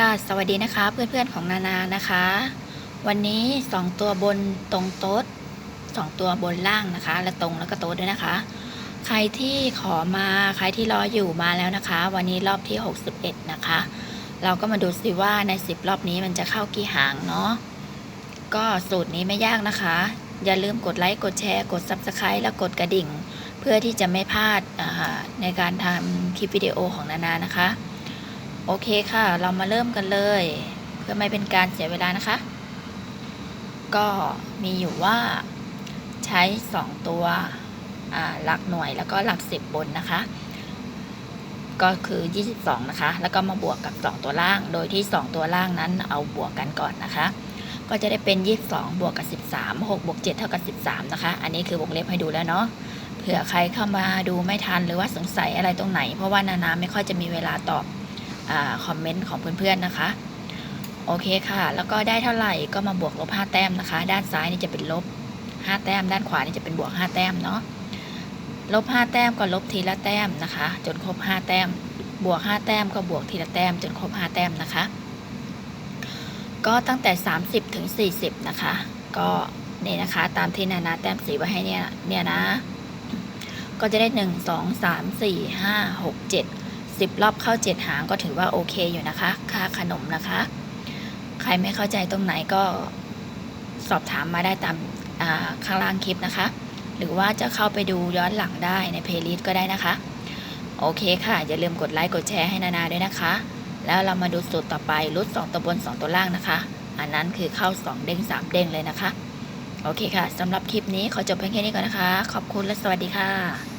ค่ะ สวัสดีนะคะเพื่อนๆของนานานะคะ วันนี้2ตัวบนตรงโต๊ด2ตัวบนล่างนะคะ และตรงแล้วก็โต๊ดด้วยนะคะ ใครที่ขอมาใครที่รออยู่มาแล้วนะคะ วันนี้รอบที่ 61 นะคะ เราก็มาดูสิว่าใน 10 รอบนี้มันจะเข้ากี่หางเนาะก็สูตรนี้ไม่ยากนะคะ อย่าลืมกดไลค์กดแชร์กด Subscribe และกดกระดิ่ง เพื่อที่จะไม่พลาดในการทำคลิปวิดีโอของนานานะคะ โอเคค่ะ เรามาเริ่มกันเลย เพื่อไม่เป็นการเสียเวลานะคะ ก็มีอยู่ว่าใช้ 2 ตัวหลักหน่วยแล้วก็หลัก 10 บนนะคะ ก็คือ 22 นะคะ แล้วก็มาบวกกับ 2 ตัวล่าง โดยที่ 2 ตัวล่างนั้นเอาบวกกันก่อนนะคะ ก็จะได้เป็น 22 บวกกับ 13 6บวก7เท่ากับ 13 นะคะ อันนี้คือวงเล็บให้ดูแล้วเนาะเผื่อใครเข้ามาดูไม่ทันหรือว่าสงสัยอะไรตรงไหน เพราะว่านานาไม่ค่อยจะมีเวลาตอบ คอมเมนต์ของเพื่อนๆนะคะ โอเคค่ะ แล้วก็ได้เท่าไหร่ก็มาบวกลบ 5 แต้มนะคะ ด้านซ้ายนี่จะเป็นลบ 5 แต้ม ด้านขวานี่จะเป็นบวก 5 แต้มเนาะลบ 5 แต้มก็ลบทีละแต้มนะคะ จนครบ 5 แต้ม บวก 5 แต้มก็บวกทีละแต้ม จนครบ 5 แต้มนะคะ ก็ตั้งแต่ 30 ถึง 40 นะคะ ก็นี่นะคะ ตามที่นานาแต้มสีไว้ให้เนี่ยเนี่ยนะ ก็จะได้ 1 2 3 4 5 6 7 10 รอบเข้า 7 หางก็ถือว่าโอเคอยู่นะคะ ค่าขนมนะคะ ใครไม่เข้าใจตรงไหนก็สอบถามมาได้ตามาข้างล่างคลิปนะคะ หรือว่าจะเข้าไปดูย้อนหลังได้ในเพลย์ลิสต์ก็ได้นะคะ โอเคค่ะ อย่าลืมกดไลค์กดแชร์ให้นานาด้วยนะคะ แล้วเรามาดูสูตรต่อไปรุด2ตัวบน 2 ตัวล่างนะคะ อันนั้นคือเข้า 2 เด้ง 3 เด้งเลยนะคะ โอเคค่ะสำหรับคลิปนี้ขอจบเพียงแค่นี้ก่อนนะคะ ขอบคุณและสวัสดีค่ะ